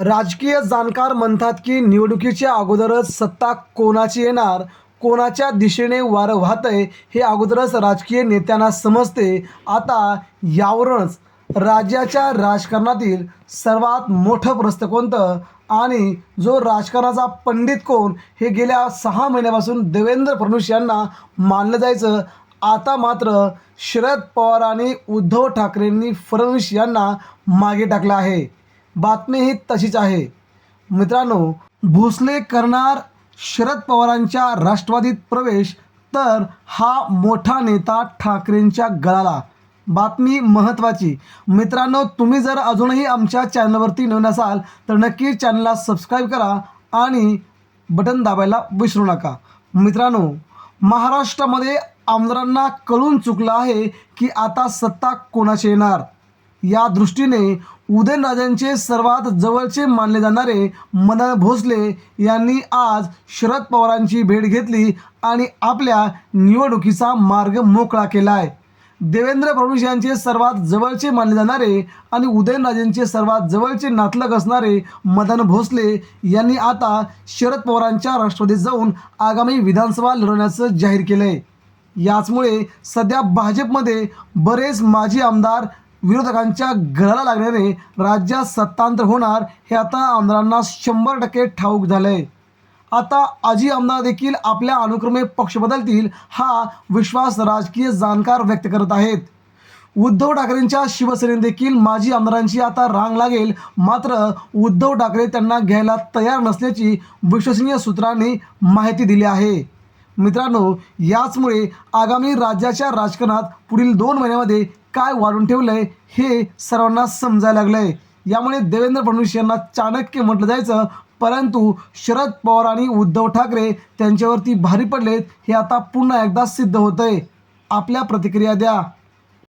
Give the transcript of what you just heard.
राजकीय जाणकार म्हणतात की निवडणुकीच्या अगोदरच सत्ता कोणाची येणार कोणाच्या दिशेने वारं वाहतंय हे अगोदरच राजकीय नेत्यांना समजते. आता यावरूनच राज्याच्या राजकारणातील सर्वात मोठं प्रश्न कोणतं आणि जो राजकारणाचा पंडित कोण हे गेल्या सहा महिन्यापासून देवेंद्र फडणवीस यांना मानलं जायचं. आता मात्र शरद पवार आणि उद्धव ठाकरेंनी फडणवीस यांना मागे टाकलं आहे. बातमी ही तशीच आहे. मित्रांनो भोसले करणार शरद पवारांच्या राष्ट्रवादीत प्रवेश तर हा मोठा नेता ठाकरेंच्या गळाला. बातमी महत्त्वाची. मित्रांनो तुम्ही जर अजूनही आमच्या चॅनलवरती नवीन असाल तर नक्की चॅनलला सबस्क्राईब करा आणि बटन दाबायला विसरू नका. मित्रांनो महाराष्ट्रामध्ये आमदारांना कळून चुकलं आहे की आता सत्ता कोणाची येणार? या दृष्टीने उदयनराजांचे सर्वात जवळचे मानले जाणारे मदन भोसले यांनी आज शरद पवारांची भेट घेतली आणि आपल्या निवडणुकीचा मार्ग मोकळा केला आहे देवेंद्र फडणवीस यांचे सर्वात जवळचे मानले जाणारे आणि उदयनराजेंचे सर्वात जवळचे नातलग असणारे मदन भोसले यांनी आता शरद पवारांच्या राष्ट्रवादीत जाऊन आगामी विधानसभा लढवण्याचं जाहीर केलं आहे याचमुळे सध्या भाजपमध्ये बरेच माजी आमदार विरोधकांच्या गळाला लागल्याने राज्यात सत्तांतर होणार हे आता आमदारांना शंभर टक्के ठाऊक झालं आहे आता आजी आमदार देखील आपल्या अनुक्रमे पक्ष बदलतील हा विश्वास राजकीय जाणकार व्यक्त करत आहेत. उद्धव ठाकरेंच्या शिवसेनेत देखील माजी आमदारांची आता रांग लागेल मात्र उद्धव ठाकरे त्यांना घ्यायला तयार नसल्याची विश्वसनीय सूत्रांनी माहिती दिली आहे. मित्रांनो याचमुळे आगामी राज्याच्या राजकारणात पुढील दोन महिन्यामध्ये काय वाढून ठेवलंय हे सर्वांना समजायला लागलंय. यामुळे देवेंद्र फडणवीस यांना चाणक्य म्हटलं जायचं परंतु शरद पवार आणि उद्धव ठाकरे त्यांच्यावरती भारी पडलेत हे आता पुन्हा एकदा सिद्ध होतंय. आपल्या प्रतिक्रिया द्या.